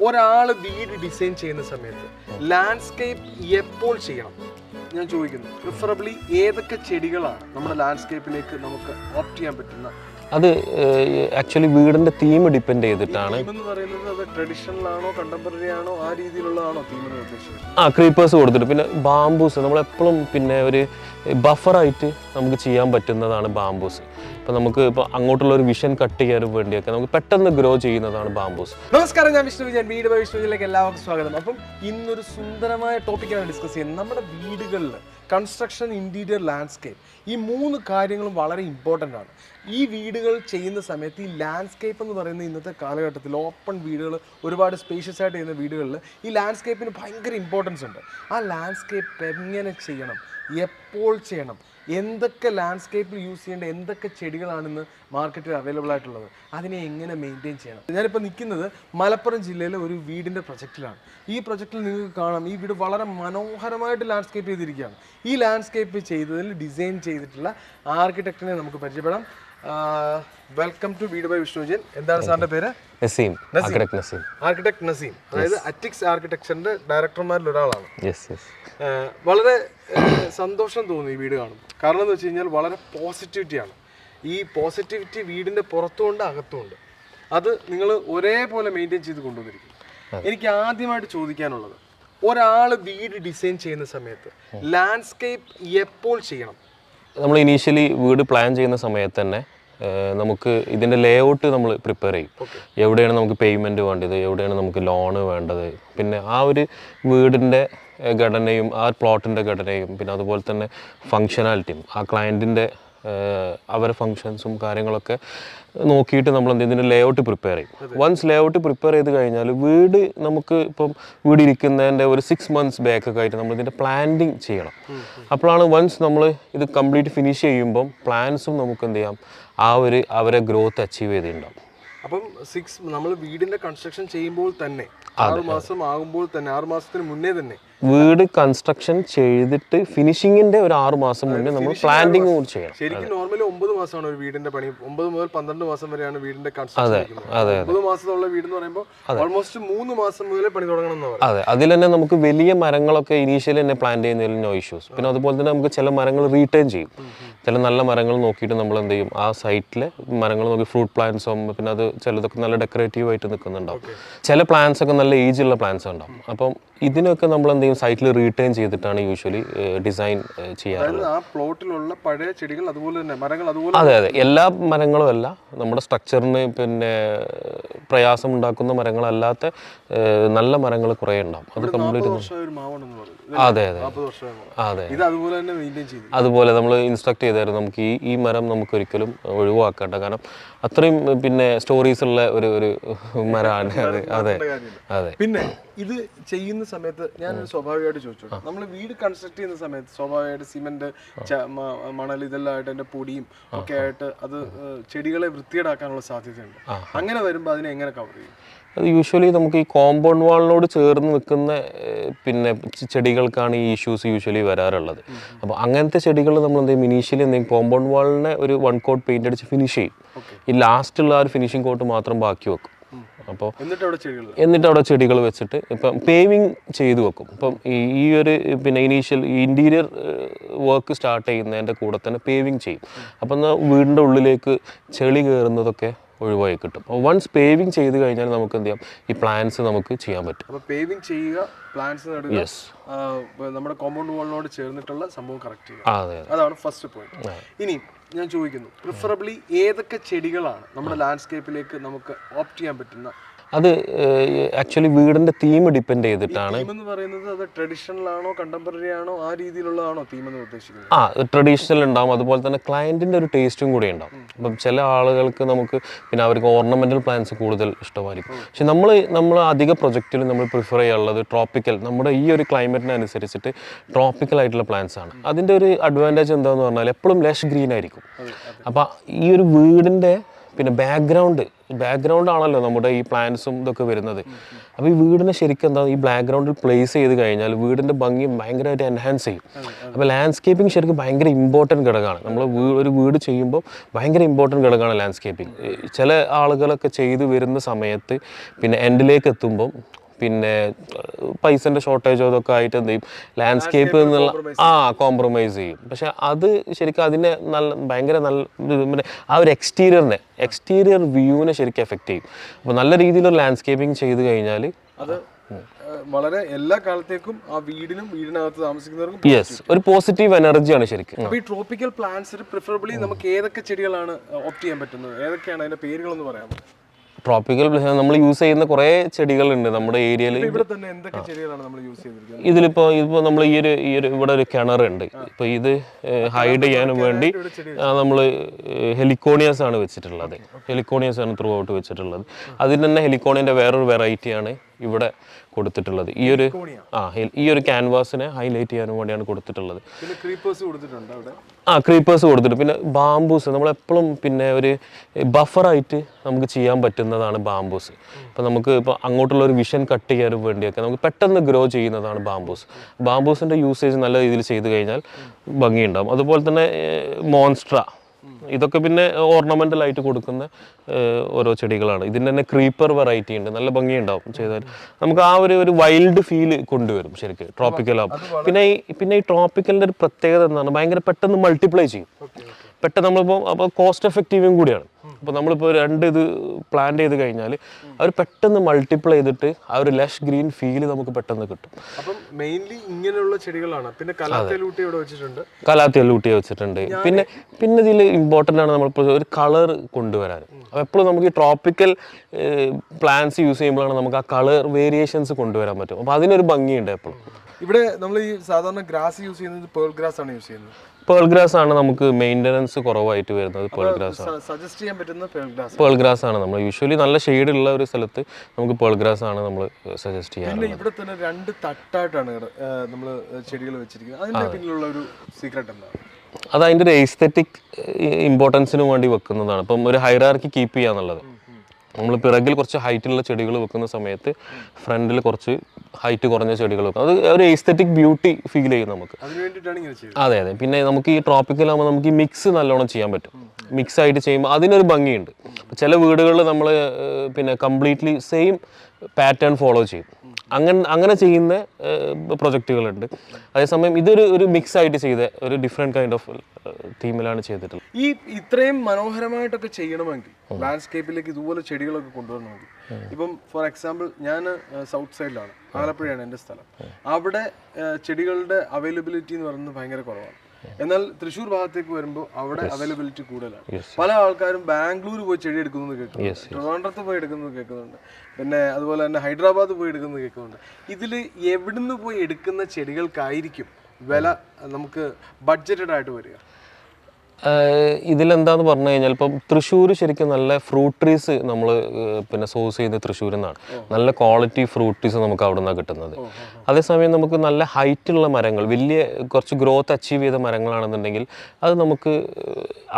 ഒരാൾ വീട് ഡിസൈൻ ചെയ്യുന്ന സമയത്ത് ലാൻഡ്സ്കേപ്പ് എപ്പോൾ ചെയ്യണം? ഞാൻ ചോദിക്കുന്നു. പ്രിഫറബിളി ഏതൊക്കെ ചെടികളാണ് നമ്മുടെ ലാൻഡ്സ്കേപ്പിലേക്ക് നമുക്ക് ഓപ്റ്റ് ചെയ്യാൻ പറ്റുന്ന അത് ആക്ച്വലി വീടിന്റെ തീം ഡിപ്പെൻഡ് ചെയ്തിട്ടാണ്. ആ ക്രീപ്പേഴ്സ് കൊടുത്തിട്ട്. പിന്നെ ബാംബൂസ് നമ്മളെപ്പോഴും പിന്നെ ഒരു ബഫറായിട്ട് നമുക്ക് ചെയ്യാൻ പറ്റുന്നതാണ് ബാംബൂസ് ഇപ്പം നമുക്ക് ഇപ്പോൾ അങ്ങോട്ടുള്ള ഒരു വിഷൻ കട്ട് ചെയ്യാനും വേണ്ടിയൊക്കെ നമുക്ക് പെട്ടെന്ന് ഗ്രോ ചെയ്യുന്നതാണ് ബാംബൂസ് നമസ്കാരം ഞാൻ വിഷ്ണു വിജയൻ. വീട് ബൈ എല്ലാവർക്കും സ്വാഗതം. അപ്പം ഇന്നൊരു സുന്ദരമായ ടോപ്പിക്കാണ് ഡിസ്കസ് ചെയ്യുന്നത്. നമ്മുടെ വീടുകളിൽ കൺസ്ട്രക്ഷൻ ഇന്റീരിയർ ലാൻഡ്സ്കേപ്പ് ഈ മൂന്ന് കാര്യങ്ങളും വളരെ ഇമ്പോർട്ടന്റ് ആണ്. ഈ വീടുകൾ ചെയ്യുന്ന സമയത്ത് ഈ ലാൻഡ്സ്കേപ്പ് എന്ന് പറയുന്ന ഇന്നത്തെ കാലഘട്ടത്തിൽ ഓപ്പൺ വീടുകൾ ഒരുപാട് സ്പേഷ്യസ് ആയിട്ട് ചെയ്യുന്ന വീടുകളിൽ ഈ ലാൻഡ്സ്കേപ്പിന് ഭയങ്കര ഇമ്പോർട്ടൻസ് ഉണ്ട്. ആ ലാൻഡ്സ്കേപ്പ് എങ്ങനെ ചെയ്യണം? എപ്പോൾ ചെയ്യണം? എന്തൊക്കെ ലാൻഡ്സ്കേപ്പിൽ യൂസ് ചെയ്യേണ്ട? എന്തൊക്കെ ചെടികളാണെന്ന് മാർക്കറ്റിൽ അവൈലബിൾ ആയിട്ടുള്ളത്? അതിനെ എങ്ങനെ മെയിന്റെയിൻ ചെയ്യണം? ഞാനിപ്പോൾ നിൽക്കുന്നത് മലപ്പുറം ജില്ലയിലെ ഒരു വീടിന്റെ പ്രൊജക്റ്റിലാണ് ഈ പ്രൊജക്റ്റിൽ നിങ്ങൾക്ക് കാണാം ഈ വീട് വളരെ മനോഹരമായിട്ട് ലാൻഡ്സ്കേപ്പ് ചെയ്തിരിക്കുകയാണ്. ഈ ലാൻഡ്സ്കേപ്പ് ചെയ്തതിൽ ഡിസൈൻ ചെയ്തിട്ടുള്ള ആർക്കിടെക്റ്റിനെ നമുക്ക് പരിചയപ്പെടാം. വെൽക്കം ടു വീട് ബൈ വിഷ്ണുജൻ എന്താണ് സാറിന്റെ പേര്? നസീം ആർക്കിടെക്ട് നസീം. ആർക്കിടെക്ട് നസീം. അതായത് അറ്റിക്സ് ആർക്കിടെക്ചറിന്റെ ഡയറക്ടർമാരിൽ ഒരാളാണ്. വളരെ സന്തോഷം തോന്നി ഈ വീട് കാണും കാരണം എന്ന് വെച്ച് കഴിഞ്ഞാൽ വളരെ പോസിറ്റിവിറ്റിയാണ് ഈ പോസിറ്റിവിറ്റി വീടിന്റെ പുറത്തുമുണ്ട് അകത്തുമുണ്ട്. അത് നിങ്ങൾ ഒരേപോലെ മെയിന്റെയിൻ ചെയ്ത് കൊണ്ടുവന്നിരിക്കും എനിക്ക് ആദ്യമായിട്ട് ചോദിക്കാനുള്ളത് ഒരാൾ വീട് ഡിസൈൻ ചെയ്യുന്ന സമയത്ത് ലാൻഡ്സ്കേപ്പ് എപ്പോൾ ചെയ്യണം? നമ്മൾ ഇനീഷ്യലി വീട് പ്ലാൻ ചെയ്യുന്ന സമയത്ത് തന്നെ നമുക്ക് ഇതിന്റെ ലേ ഔട്ട് നമ്മൾ പ്രിപ്പയർ ചെയ്യും. എവിടെയാണ് നമുക്ക് പേയ്മെന്റ് വേണ്ടത്? എവിടെയാണ് നമുക്ക് ലോണ് വേണ്ടത്? പിന്നെ ആ ഒരു വീടിന്റെ ഘടനയും ആ പ്ലോട്ടിന്റെ ഘടനയും പിന്നെ അതുപോലെ തന്നെ ഫങ്ഷനാലിറ്റിയും ആ ക്ലയന്റിന്റെ അവരെ ഫങ്ഷൻസും കാര്യങ്ങളൊക്കെ നോക്കിയിട്ട് നമ്മൾ എന്ത് ഇതിന്റെ ലേ ഔട്ട് പ്രിപ്പയർ ചെയ്യും. വൺസ് ലേ ഔട്ട് പ്രിപ്പയർ ചെയ്ത് കഴിഞ്ഞാൽ വീട് നമുക്ക് ഇപ്പം വീട് ഇരിക്കുന്നതിന്റെ ഒരു സിക്സ് മന്ത്സ് ബാക്ക് ഒക്കെ ആയിട്ട് നമ്മൾ ഇതിന്റെ പ്ലാനിങ് ചെയ്യണം. അപ്പോഴാണ് വൺസ് നമ്മൾ ഇത് കംപ്ലീറ്റ് ഫിനിഷ് ചെയ്യുമ്പം പ്ലാൻസും നമുക്ക് എന്ത് ചെയ്യാം? ആ ഒരു അവരെ ഗ്രോത്ത് അച്ചീവ് ചെയ്തിട്ടുണ്ടാവും. അപ്പം സിക്സ് നമ്മൾ വീടിന്റെ കൺസ്ട്രക്ഷൻ ചെയ്യുമ്പോൾ തന്നെ ആറ് മാസം ആകുമ്പോൾ തന്നെ ആറ് മാസത്തിന് മുന്നേ തന്നെ വീട് കൺസ്ട്രക്ഷൻ ചെയ്തിട്ട് ഫിനിഷിങ്ങിന്റെ ഒരു ആറ് മാസം മുന്നേ നമ്മൾ പ്ലാന്റിംഗ് കൂടി ചെയ്യണം. ശരിക്കും നോർമലി ഒമ്പത് മാസമാണ് ഒരു വീടിന്റെ പണി. ഒമ്പത് മുതൽ പന്ത്രണ്ട് മാസം വരെയാണ് വീടിന്റെ കൺസ്ട്രക്ഷൻ ഒമ്പത് മാസമുള്ള വീട് എന്ന് പറയുമ്പോൾ ഓൾമോസ്റ്റ് മൂന്ന് മാസം മുതലേ പണി തുടങ്ങണം എന്നാണ് അതെ അതിൽ തന്നെ നമുക്ക് വലിയ മരങ്ങളൊക്കെ ഇനീഷ്യലി തന്നെ പ്ലാൻ ചെയ്യുന്നതിൽ നോ ഇഷ്യൂസ് പിന്നെ അതുപോലെ തന്നെ നമുക്ക് ചില മരങ്ങൾ റീറ്റേൺ ചെയ്യും. ചില നല്ല മരങ്ങൾ നോക്കിയിട്ട് നമ്മൾ എന്ത് ചെയ്യും? ആ സൈറ്റിലെ മരങ്ങൾ നോക്കി ഫ്രൂട്ട് പ്ലാന്റ്സും പിന്നെ അത് ചിലതൊക്കെ നല്ല ഡെക്കറേറ്റീവ് ആയിട്ട് നിൽക്കുന്നുണ്ടാവും. ചില പ്ലാന്റ്സ് ഒക്കെ നല്ല ഏജ് ഉള്ള പ്ലാന്റ്സ് ഉണ്ടാവും. അപ്പം ഇതിനൊക്കെ നമ്മൾ എന്ത് ചെയ്യും? സൈറ്റിൽ റീട്ടേൺ ചെയ്തിട്ടാണ് യൂഷ്വലി ഡിസൈൻ ചെയ്യാറുള്ളത്. ആ പ്ലോട്ടിലുള്ള പഴയ ചെടികൾ അതുപോലെ തന്നെ മരങ്ങൾ അതുപോലെ അതെ അതെ. എല്ലാ മരങ്ങളും അല്ല. നമ്മുടെ സ്ട്രക്ചറിന് പിന്നെ പ്രയാസം ഉണ്ടാക്കുന്ന മരങ്ങളല്ലാത്ത നല്ല മരങ്ങൾ കുറേ ഉണ്ടാവും. അത് കംപ്ലീറ്റ് അതെ അതെ. അതെ. അതുപോലെ നമ്മൾ ഇൻസ്ട്രക്ട് ചെയ്തായിരുന്നു. നമുക്ക് ഈ ഈ മരം നമുക്ക് ഒരിക്കലും ഒഴിവാക്കേണ്ട. കാരണം അത്രയും പിന്നെ സ്റ്റോറീസ് ഉള്ള ഒരു ഒരു മരമാണ് അതെ. അതെ. അതെ. പിന്നെ ഇത് ചെയ്യുന്ന സമയത്ത് ഞാൻ സ്വാഭാവികമായിട്ട് ചോദിച്ചു നമ്മൾ വീട് കൺസ്ട്രക്ട് ചെയ്യുന്ന സമയത്ത് സ്വാഭാവികമായിട്ട് സിമെന്റ് മണൽ ഇതെല്ലാം ആയിട്ട് അതിന്റെ പൊടിയും ഒക്കെ ആയിട്ട് അത് ചെടികളെ വൃത്തികേടാക്കാനുള്ള സാധ്യതയുണ്ട്. അങ്ങനെ വരുമ്പോൾ അതിനെ എങ്ങനെ കവർ ചെയ്യും? അത് യൂഷ്വലി നമുക്ക് ഈ കോമ്പൗണ്ട് വാളിനോട് ചേർന്ന് നിൽക്കുന്ന പിന്നെ ചെടികൾക്കാണ് ഈ ഇഷ്യൂസ് യൂഷ്വലി വരാറുള്ളത്. അപ്പോൾ അങ്ങനത്തെ ചെടികൾ നമ്മൾ എന്തെങ്കിലും ഇനീഷ്യലി എന്തെങ്കിലും കോമ്പൗണ്ട് വാളിനെ ഒരു വൺ കോട്ട് പെയിന്റ് അടിച്ച് ഫിനിഷ് ചെയ്യും. ഈ ലാസ്റ്റുള്ള ആ ഒരു ഫിനിഷിംഗ് കോട്ട് മാത്രം ബാക്കി വെക്കും. അപ്പോൾ എന്നിട്ട് അവിടെ ചെടികൾ എന്നിട്ട് അവിടെ ചെടികൾ വെച്ചിട്ട് ഇപ്പം പേവിങ് ചെയ്തു വെക്കും. ഇപ്പം ഈ ഒരു പിന്നെ ഇനീഷ്യൽ ഇന്റീരിയർ വർക്ക് സ്റ്റാർട്ട് ചെയ്യുന്നതിന്റെ കൂടെ തന്നെ പേവിങ് ചെയ്യും. അപ്പം എന്നാൽ വീടിന്റെ ഉള്ളിലേക്ക് ചെളി കയറുന്നതൊക്കെ ഒഴിവായി കിട്ടും. അപ്പോൾ വൺസ് പേവിങ് ചെയ്ത് കഴിഞ്ഞാൽ നമുക്ക് എന്ത് ചെയ്യാം? ഈ പ്ലാൻസ് നമുക്ക് ചെയ്യാൻ പറ്റും. അപ്പോൾ പേവിങ് ചെയ്യുക പ്ലാൻസ് നടുക യെസ് നമ്മുടെ കോമ്പൗണ്ട് വാളിനോട് ചേർന്നിട്ടുള്ള സംഭവം കറക്റ്റ് ചെയ്യുക. അതെ അതാണ് ഫസ്റ്റ് പോയിന്റ് ഇനി ഞാൻ ചോദിക്കുന്നു പ്രിഫറബ്ലി ഏതൊക്കെ ചെടികളാണ് നമ്മുടെ ലാൻഡ്സ്കേപ്പിലേക്ക് നമുക്ക് ഓപ്റ്റ് ചെയ്യാൻ പറ്റുന്ന അത് ആക്ച്വലി വീടിന്റെ തീം ഡിപ്പെൻഡ് ചെയ്തിട്ടാണ്. എന്ന് പറയുന്നത് അത് ട്രഡീഷണൽ ആണോ കണ്ടംപററി ആണോ ആ രീതിയിലുള്ളതാണോ തീം എന്ന് ഉദ്ദേശിക്കുന്നത്? ആ ട്രഡീഷണൽ ഉണ്ടാവും. അതുപോലെ തന്നെ ക്ലയന്റിന്റെ ഒരു ടേസ്റ്റും കൂടി ഉണ്ടാവും. അപ്പം ചില ആളുകൾക്ക് നമുക്ക് പിന്നെ അവർക്ക് ഓർണമെന്റൽ പ്ലാന്റ്സ് കൂടുതൽ ഇഷ്ടമായിരിക്കും. പക്ഷെ നമ്മൾ നമ്മൾ അധിക പ്രൊജക്റ്റിൽ നമ്മൾ പ്രിഫർ ചെയ്യാനുള്ളത് ട്രോപ്പിക്കൽ നമ്മുടെ ഈ ഒരു ക്ലൈമറ്റിനനുസരിച്ചിട്ട് ട്രോപ്പിക്കൽ ആയിട്ടുള്ള പ്ലാന്റ്സ് ആണ്. അതിന്റെ ഒരു അഡ്വാന്റേജ് എന്താണെന്ന് പറഞ്ഞാൽ എപ്പോഴും ലഷ് ഗ്രീൻ ആയിരിക്കും. അപ്പം ഈ ഒരു വീടിന്റെ പിന്നെ ബാക്ക്ഗ്രൗണ്ട് ബാക്ക്ഗ്രൗണ്ട് ആണല്ലോ നമ്മുടെ ഈ പ്ലാന്റ്സും ഇതൊക്കെ വരുന്നത്. അപ്പോൾ ഈ വീടിനെ ശരിക്കും എന്താ ഈ ബാക്ക്ഗ്രൗണ്ടിൽ പ്ലേസ് ചെയ്ത് കഴിഞ്ഞാൽ വീടിന്റെ ഭംഗി ഭയങ്കരമായിട്ട് എൻഹാൻസ് ചെയ്യും. അപ്പോൾ ലാൻഡ്സ്കേപ്പിംഗ് ശരിക്കും ഭയങ്കര ഇമ്പോർട്ടന്റ് ഘടകമാണ്. നമ്മൾ ഒരു വീട് ചെയ്യുമ്പോൾ ഭയങ്കര ഇമ്പോർട്ടന്റ് ഘടകമാണ് ലാൻഡ്സ്കേപ്പിംഗ് ചില ആളുകളൊക്കെ ചെയ്തു വരുന്ന സമയത്ത് പിന്നെ എൻഡിലേക്ക് എത്തുമ്പം പിന്നെ പൈസന്റെ ഷോർട്ടേജോ ഇതൊക്കെ ആയിട്ട് എന്ത് ചെയ്യും? ലാൻഡ്സ്കേപ്പ് എന്നുള്ള ആ കോംപ്രമൈസ് ചെയ്യും. പക്ഷെ അത് ശരിക്കും അതിനെ നല്ല ഭയങ്കര നല്ല പിന്നെ ആ ഒരു എക്സ്റ്റീരിയറിനെ എക്സ്റ്റീരിയർ വ്യൂവിനെ ശരിക്കും എഫക്റ്റ് ചെയ്യും. അപ്പോൾ നല്ല രീതിയിലൊരു ലാൻഡ്സ്കേപ്പിംഗ് ചെയ്ത് കഴിഞ്ഞാൽ അത് വളരെ എല്ലാ കാലത്തേക്കും ആ വീടിനും വീടിനകത്ത് താമസിക്കുന്നവർക്കും യെസ് ഒരു പോസിറ്റീവ് എനർജിയാണ് ശരിക്കും. അപ്പൊ ഈ ട്രോപ്പിക്കൽ പ്ലാന്റ്സിൽ പ്രിഫറബിളി നമുക്ക് ഏതൊക്കെ ചെടികളാണ് ഓപ്റ്റ് ചെയ്യാൻ പറ്റുന്നത്? ഏതൊക്കെയാണ് അതിന്റെ പേരുകളൊന്ന് പറയാമോ? ട്രോപ്പിക്കൽ നമ്മൾ യൂസ് ചെയ്യുന്ന കുറേ ചെടികളുണ്ട് നമ്മുടെ ഏരിയയിൽ ഇവിടെ തന്നെ എന്തൊക്കെ ചെടികളാണ് നമ്മൾ യൂസ് ചെയ്തിരിക്കുന്നത്? ഇതിലിപ്പോൾ ഇതിപ്പോൾ നമ്മൾ ഈ ഒരു ഈ ഒരു ഇവിടെ ഒരു കിണറുണ്ട്. ഇപ്പോൾ ഇത് ഹൈഡ് ചെയ്യാനും വേണ്ടി നമ്മൾ ഹെലിക്കോണിയസ് ആണ് വെച്ചിട്ടുള്ളത്. ഹെലിക്കോണിയസ് ആണ് ത്രൂ ഔട്ട് വെച്ചിട്ടുള്ളത്. അതിൽ തന്നെ ഹെലിക്കോണിയന്റെ വേറൊരു വെറൈറ്റിയാണ് ഇവിടെ കൊടുത്തിട്ടുള്ളത്. ഈ ഒരു ആ ഈ ഒരു ക്യാൻവാസിനെ ഹൈലൈറ്റ് ചെയ്യാനും വേണ്ടിയാണ് കൊടുത്തിട്ടുള്ളത്. ആ ക്രീപ്പേഴ്സ് കൊടുത്തിട്ട് പിന്നെ ബാംബൂസ് നമ്മളെപ്പോഴും പിന്നെ ഒരു ബഫറായിട്ട് നമുക്ക് ചെയ്യാൻ പറ്റുന്നതാണ് ബാംബൂസ് ഇപ്പം നമുക്ക് ഇപ്പോൾ അങ്ങോട്ടുള്ള ഒരു വിഷൻ കട്ട് ചെയ്യാനും വേണ്ടിയൊക്കെ നമുക്ക് പെട്ടെന്ന് ഗ്രോ ചെയ്യുന്നതാണ് ബാംബൂസ് ബാംബൂസിന്റെ യൂസേജ് നല്ല രീതിയിൽ ചെയ്ത് കഴിഞ്ഞാൽ ഭംഗിയുണ്ടാകും അതുപോലെ തന്നെ മോൺസ്ട്ര ഇതൊക്കെ പിന്നെ ഓർണമെന്റൽ ആയിട്ട് കൊടുക്കുന്ന ഓരോ ചെടികളാണ്. ഇതിന്റെ തന്നെ ക്രീപ്പർ വെറൈറ്റി ഉണ്ട്. നല്ല ഭംഗിയുണ്ടാവും ചെയ്താൽ. നമുക്ക് ആ ഒരു ഒരു വൈൽഡ് ഫീൽ കൊണ്ടുവരും ശരിക്കും. ട്രോപ്പിക്കൽ ആവും പിന്നെ ഈ പിന്നെ ഈ ട്രോപ്പിക്കലിന്റെ ഒരു പ്രത്യേകത എന്താണ്? ഭയങ്കര പെട്ടെന്ന് മൾട്ടിപ്ലൈ ചെയ്യും. പെട്ടെന്ന് നമ്മളിപ്പോൾ അപ്പോൾ കോസ്റ്റ് എഫക്റ്റീവും കൂടിയാണ്. അപ്പോൾ നമ്മളിപ്പോൾ രണ്ട് ഇത് പ്ലാൻ ചെയ്ത് കഴിഞ്ഞാൽ അവർ പെട്ടെന്ന് മൾട്ടിപ്ലൈ ചെയ്തിട്ട് ആ ഒരു ലഷ് ഗ്രീൻ ഫീൽ നമുക്ക് പെട്ടെന്ന് കിട്ടും. അപ്പം മെയിൻലി ഇങ്ങനെയുള്ള ചെടികളാണ്. പിന്നെ കലാത്തേലൂട്ടി ഇവിടെ വെച്ചിട്ടുണ്ട്. കലാത്തി ലൂട്ടി വെച്ചിട്ടുണ്ട്. പിന്നെ പിന്നെ ഇതിൽ ഇമ്പോർട്ടന്റ് ആണ് നമ്മളിപ്പോൾ ഒരു കളർ കൊണ്ടുവരാൻ. അപ്പോൾ എപ്പോഴും നമുക്ക് ഈ ട്രോപ്പിക്കൽ പ്ലാന്റ്സ് യൂസ് ചെയ്യുമ്പോഴാണ് നമുക്ക് ആ കളർ വേരിയേഷൻസ് കൊണ്ടുവരാൻ പറ്റും. അപ്പോൾ അതിനൊരു ഭംഗിയുണ്ട് എപ്പോഴും. ഇവിടെ നമ്മൾ ഈ സാധാരണ ഗ്രാസ് യൂസ് ചെയ്യുന്നത് പേൾ ഗ്രാസ് ആണ് യൂസ് ചെയ്യുന്നത്. പേൾ ഗ്രാസ് ആണ് നമുക്ക് മെയിന്റനൻസ് കുറവായിട്ട് വരുന്നത് പേൾ ഗ്രാസ് ആണ്. സജസ്റ്റ് ചെയ്യാൻ പറ്റുന്ന പേൾ ഗ്രാസ് പേൾ ഗ്രാസ് ആണ് നമ്മൾ യൂഷ്വലി നല്ല ഷെയ്ഡ് ഉള്ള ഒരു സ്ഥലത്ത് നമുക്ക് പേൾ ഗ്രാസ് ആണ് നമ്മൾ സജസ്റ്റ് ചെയ്യാറ് പിന്നെ ഇവിടെ തന്നെ രണ്ട് തട്ടായിട്ടാണ് നമ്മൾ ചെടികൾ വെച്ചിരിക്കുന്നത്. അതിന്റെ പിന്നിലുള്ള ഒരു സീക്രട്ട് എന്താണ് അത് അതിന്റെ ഒരു എസ്തെറ്റിക് ഇമ്പോർട്ടൻസിന് വേണ്ടി വെക്കുന്നതാണ്. ഇപ്പം ഒരു ഹൈറാർക്കി കീപ്പ് ചെയ്യാന്നുള്ളത്. നമ്മൾ പിറകിൽ കുറച്ച് ഹൈറ്റിലുള്ള ചെടികൾ വെക്കുന്ന സമയത്ത് ഫ്രണ്ടിൽ കുറച്ച് ഹൈറ്റ് കുറഞ്ഞ ചെടികൾ വെക്കും. അത് ഒരു എസ്തെറ്റിക് ബ്യൂട്ടി ഫീൽ ചെയ്യും നമുക്ക്. അതെ അതെ. പിന്നെ നമുക്ക് ഈ ട്രോപ്പിക്കൽ ആകുമ്പോൾ നമുക്ക് ഈ മിക്സ് നല്ലോണം ചെയ്യാൻ പറ്റും. മിക്സ് ആയിട്ട് ചെയ്യുമ്പോൾ അതിനൊരു ഭംഗിയുണ്ട്. ചില വീടുകളിൽ നമ്മൾ പിന്നെ കംപ്ലീറ്റ്ലി സെയിം പാറ്റേൺ ഫോളോ ചെയ്യും. അങ്ങനെ അങ്ങനെ ചെയ്യുന്ന പ്രൊജക്റ്റുകളുണ്ട്. അതേസമയം ഇതൊരു ഒരു മിക്സ് ആയിട്ട് ചെയ്ത ഒരു ഡിഫറെന്റ് കൈൻഡ് ഓഫ് തീമിലാണ് ചെയ്തിട്ടുള്ളത്. ഈ ഇത്രയും മനോഹരമായിട്ടൊക്കെ ചെയ്യണമെങ്കിൽ ലാൻഡ്സ്കേപ്പിലേക്ക് ഇതുപോലെ ചെടികളൊക്കെ കൊണ്ടുവരണമെങ്കിൽ ഇപ്പം ഫോർ എക്സാമ്പിൾ ഞാൻ സൗത്ത് സൈഡിലാണ് ആലപ്പുഴയാണ് എന്റെ സ്ഥലം. അവിടെ ചെടികളുടെ അവൈലബിലിറ്റി എന്ന് പറയുന്നത് ഭയങ്കര കുറവാണ്. എന്നാൽ തൃശ്ശൂർ ഭാഗത്തേക്ക് വരുമ്പോൾ അവിടെ അവൈലബിലിറ്റി കൂടുതലാണ്. പല ആൾക്കാരും ബാംഗ്ലൂർ പോയി ചെടി എടുക്കുന്നത് കേൾക്കുന്നുണ്ട്. ട്രിവാൻഡ്രത്ത് പോയി എടുക്കുന്നത് കേൾക്കുന്നുണ്ട്. പിന്നെ അതുപോലെ തന്നെ ഹൈദരാബാദ് പോയി എടുക്കുന്നത് കേൾക്കുന്നുണ്ട്. ഇതിൽ എവിടുന്ന് പോയി എടുക്കുന്ന ചെടികൾക്കായിരിക്കും വില നമുക്ക് ബഡ്ജറ്റഡ് ആയിട്ട് വരിക? ഇതിലെന്താന്ന് പറഞ്ഞു കഴിഞ്ഞാൽ ഇപ്പം തൃശ്ശൂർ ശരിക്കും നല്ല ഫ്രൂട്ട് ട്രീസ് നമ്മൾ പിന്നെ സോഴ്സ് ചെയ്ത് തൃശ്ശൂരിൽ നിന്നാണ്. നല്ല ക്വാളിറ്റി ഫ്രൂട്ട് ട്രീസ് നമുക്ക് അവിടെ നിന്നാണ് കിട്ടുന്നത് അതേസമയം നമുക്ക് നല്ല ഹൈറ്റുള്ള മരങ്ങൾ വലിയ കുറച്ച് ഗ്രോത്ത് അച്ചീവ് ചെയ്ത മരങ്ങളാണെന്നുണ്ടെങ്കിൽ അത് നമുക്ക്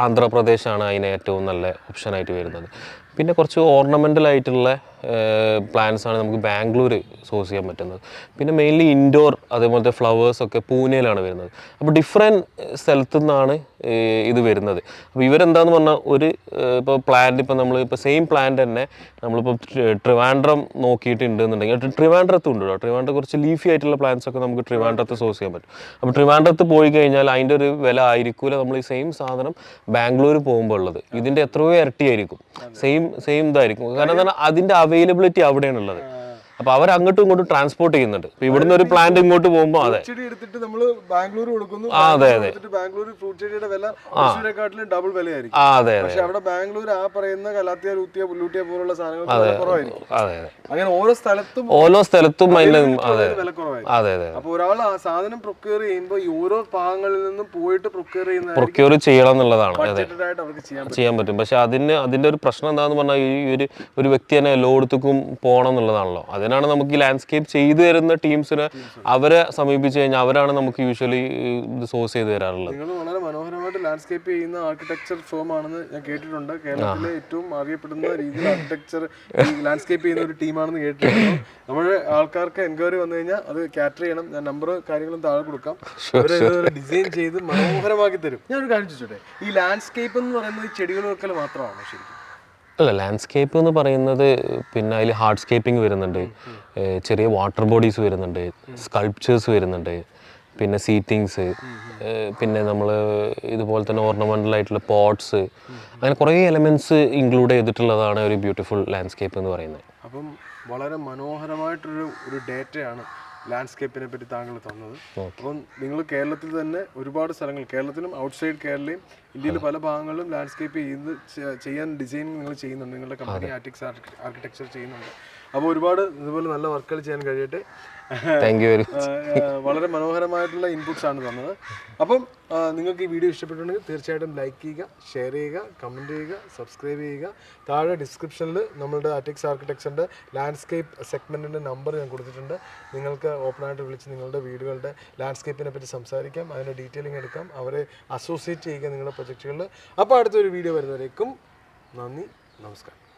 ആന്ധ്രാപ്രദേശാണ് അതിന് ഏറ്റവും നല്ല ഓപ്ഷനായിട്ട് വരുന്നത്. പിന്നെ കുറച്ച് ഓർണമെന്റൽ ആയിട്ടുള്ള പ്ലാന്റ്സ് ആണ് നമുക്ക് ബാംഗ്ലൂർ സോഴ്സ് ചെയ്യാൻ പറ്റുന്നത്. പിന്നെ മെയിൻലി ഇൻഡോർ അതേപോലത്തെ ഫ്ലവേഴ്സ് ഒക്കെ പൂനെയിലാണ് വരുന്നത്. അപ്പോൾ ഡിഫറെന്റ് സ്ഥലത്തു നിന്നാണ് ഇത് വരുന്നത്. അപ്പോൾ ഇവരെന്താന്ന് പറഞ്ഞാൽ ഒരു ഇപ്പോൾ പ്ലാന്റ് ഇപ്പോൾ നമ്മൾ ഇപ്പോൾ സെയിം പ്ലാന്റ് തന്നെ നമ്മളിപ്പോൾ ട്രിവാൻഡ്രം നോക്കിയിട്ടുണ്ട് എന്നുണ്ടെങ്കിൽ ട്രിവാൻഡ്രത്തും ഉണ്ട് കേട്ടോ. ട്രിവാൻഡ്രം കുറച്ച് ലീഫി ആയിട്ടുള്ള പ്ലാന്റ്സ് ഒക്കെ നമുക്ക് ട്രിവാൻഡ്രത്ത് സോഴ്സ് ചെയ്യാൻ പറ്റും. അപ്പോൾ ട്രിവാൻഡ്രത്ത് പോയി കഴിഞ്ഞാൽ അതിന്റെ ഒരു വില ആയിരിക്കില്ല നമ്മൾ ഈ സെയിം സാധനം ബാംഗ്ലൂർ പോകുമ്പോൾ ഉള്ളത്. ഇതിന്റെ എത്രയോ ഇരട്ടിയായിരിക്കും. സെയിം സെയിം ഇതായിരിക്കും. കാരണം അതിന്റെ അവൈലബിലിറ്റി അവിടെയാണ് ഉള്ളത് അപ്പോൾ അവർ അങ്ങോട്ടും ഇങ്ങോട്ടും ട്രാൻസ്പോർട്ട് ചെയ്യുന്നുണ്ട്. ഇവിടുന്ന് ഒരു പ്ലാന്റ് ഇങ്ങോട്ട് പോകുമ്പോൾ അതെ. ചെടി എടുത്തിട്ട് നമ്മൾ ബാംഗ്ലൂർ കൊടുക്കുന്നു. അതെ അതെ, ബാംഗ്ലൂർ ഫ്രൂട്ട് ചെടിയുടെ വില തൃശ്ശൂരെക്കാട്ടിലും ഡബിൾ വിലയായിരിക്കും. അതെ പക്ഷെ അവിടെ ബാംഗ്ലൂർ ആ പറയുന്ന കലാത്തിയ ലൂത്തിയ പുല്ലൂട്ടിയ പോലുള്ള സാധനങ്ങൾ കുറവായിരിക്കും. അതെ അങ്ങനെ ഓരോ സ്ഥലത്തും ഓരോ സ്ഥലത്തും അതിന് അതെ അതെ. അതെ അപ്പൊ ഒരാൾ ആ സാധനം പ്രൊക്യൂർ ചെയ്യുമ്പോൾ ഈ ഓരോ ഭാഗങ്ങളിൽ നിന്നും പോയിട്ട് പ്രൊക്യൂർ ചെയ്യുന്ന പ്രൊക്യൂർ ചെയ്യണം എന്നുള്ളതാണ്. അതെ. ചെയ്യാൻ പറ്റും. പക്ഷെ അതിന് അതിന്റെ ഒരു പ്രശ്നം എന്താന്ന് പറഞ്ഞാൽ ഈ ഒരു ഒരു വ്യക്തി തന്നെ എല്ലായിടത്തേക്കും പോകണം എന്നുള്ളതാണല്ലോ. അതേ അതിനാണ് നമുക്ക് ഈ ലാൻഡ്സ്കേപ്പ് ചെയ്തു തരുന്ന ടീംസിന് അവരെ സമീപിച്ചു കഴിഞ്ഞാൽ അവരാണ് നമുക്ക് യൂഷ്വലി ഇത് സോഴ്സ് ചെയ്ത് തരാറുള്ളത്. നിങ്ങൾ വളരെ മനോഹരമായിട്ട് ലാൻഡ്സ്കേപ്പ് ചെയ്യുന്ന ആർക്കിടെക്ചർ ഫോം ആണെന്ന് ഞാൻ കേട്ടിട്ടുണ്ട്. കേരളത്തിലെ ഏറ്റവും അറിയപ്പെടുന്ന രീതിയിൽ ആർക്കിടെക്ചർ ലാൻഡ്സ്കേപ്പ് ചെയ്യുന്ന ഒരു ടീമാണെന്ന് കേട്ടിട്ടുണ്ട്. നമ്മുടെ ആൾക്കാർക്ക് എൻക്വയറി വന്നു കഴിഞ്ഞാൽ അത് ക്യാറ്റർ ചെയ്യണം. ഞാൻ നമ്പർ കാര്യങ്ങളും താഴെ കൊടുക്കാം. ഡിസൈൻ ചെയ്ത് മനോഹരമാക്കി തരും. ഞാൻ ഒരു കാര്യം ചോദിച്ചോട്ടെ? ഈ ലാൻഡ്സ്കേപ്പ് എന്ന് പറയുന്നത് ചെടികൾ വെക്കൽ മാത്രമാണോ ശരിക്കും? അല്ല ലാൻഡ്സ്കേപ്പ് എന്ന് പറയുന്നത് പിന്നെ അതിൽ ഹാർഡ്സ്കേപ്പിംഗ് വരുന്നുണ്ട്. ചെറിയ വാട്ടർ ബോഡീസ് വരുന്നുണ്ട്. സ്കൾപ്ചേഴ്സ് വരുന്നുണ്ട്. പിന്നെ സീറ്റിങ്സ് പിന്നെ നമ്മൾ ഇതുപോലെ തന്നെ ഓർണമെന്റൽ ആയിട്ടുള്ള പോട്ട്സ് അങ്ങനെ കുറേ എലമെന്റ്സ് ഇൻക്ലൂഡ് ചെയ്തിട്ടുള്ളതാണ് ഒരു ബ്യൂട്ടിഫുൾ ലാൻഡ്സ്കേപ്പ് എന്ന് പറയുന്നത്. അപ്പം വളരെ മനോഹരമായിട്ടൊരു ഒരു ഡേറ്റയാണ് ലാൻഡ്സ്കേപ്പിനെ പറ്റി താങ്കൾ തന്നത്. അപ്പം നിങ്ങൾ കേരളത്തിൽ തന്നെ ഒരുപാട് സ്ഥലങ്ങൾ കേരളത്തിലും ഔട്ട്സൈഡ് കേരളയും ഇന്ത്യയിലെ പല ഭാഗങ്ങളിലും ലാൻഡ്സ്കേപ്പ് ചെയ്യുന്നത് ചെയ്യാൻ ഡിസൈൻ നിങ്ങൾ ചെയ്യുന്നുണ്ട്. നിങ്ങളുടെ കമ്പനി ആർട്ടിക്സ് ആർക്കിടെക്ചർ ചെയ്യുന്നുണ്ട്. അപ്പോൾ ഒരുപാട് ഇതുപോലെ നല്ല വർക്കുകൾ ചെയ്യാൻ കഴിയട്ടെ. താങ്ക് യു വളരെ മനോഹരമായിട്ടുള്ള ഇൻപുട്സ് ആണ് തന്നത്. അപ്പം നിങ്ങൾക്ക് ഈ വീഡിയോ ഇഷ്ടപ്പെട്ടിട്ടുണ്ടെങ്കിൽ തീർച്ചയായിട്ടും ലൈക്ക് ചെയ്യുക ഷെയർ ചെയ്യുക കമന്റ് ചെയ്യുക സബ്സ്ക്രൈബ് ചെയ്യുക. താഴെ ഡിസ്ക്രിപ്ഷനിൽ നമ്മളുടെ അറ്റിക്സ് ആർക്കിടെക്ചറിന്റെ ലാൻഡ്സ്കേപ്പ് സെഗ്മെന്റിന്റെ നമ്പർ ഞാൻ കൊടുത്തിട്ടുണ്ട്. നിങ്ങൾക്ക് ഓപ്പണായിട്ട് വിളിച്ച് നിങ്ങളുടെ വീടുകളുടെ ലാൻഡ്സ്കേപ്പിനെ പറ്റി സംസാരിക്കാം. അതിന്റെ ഡീറ്റെയിലിംഗ് എടുക്കാം. അവരെ അസോസിയേറ്റ് ചെയ്യുക നിങ്ങളുടെ പ്രൊജക്റ്റുകളിൽ അപ്പോൾ അടുത്തൊരു വീഡിയോ വരുന്നവരേക്കും നന്ദി നമസ്കാരം.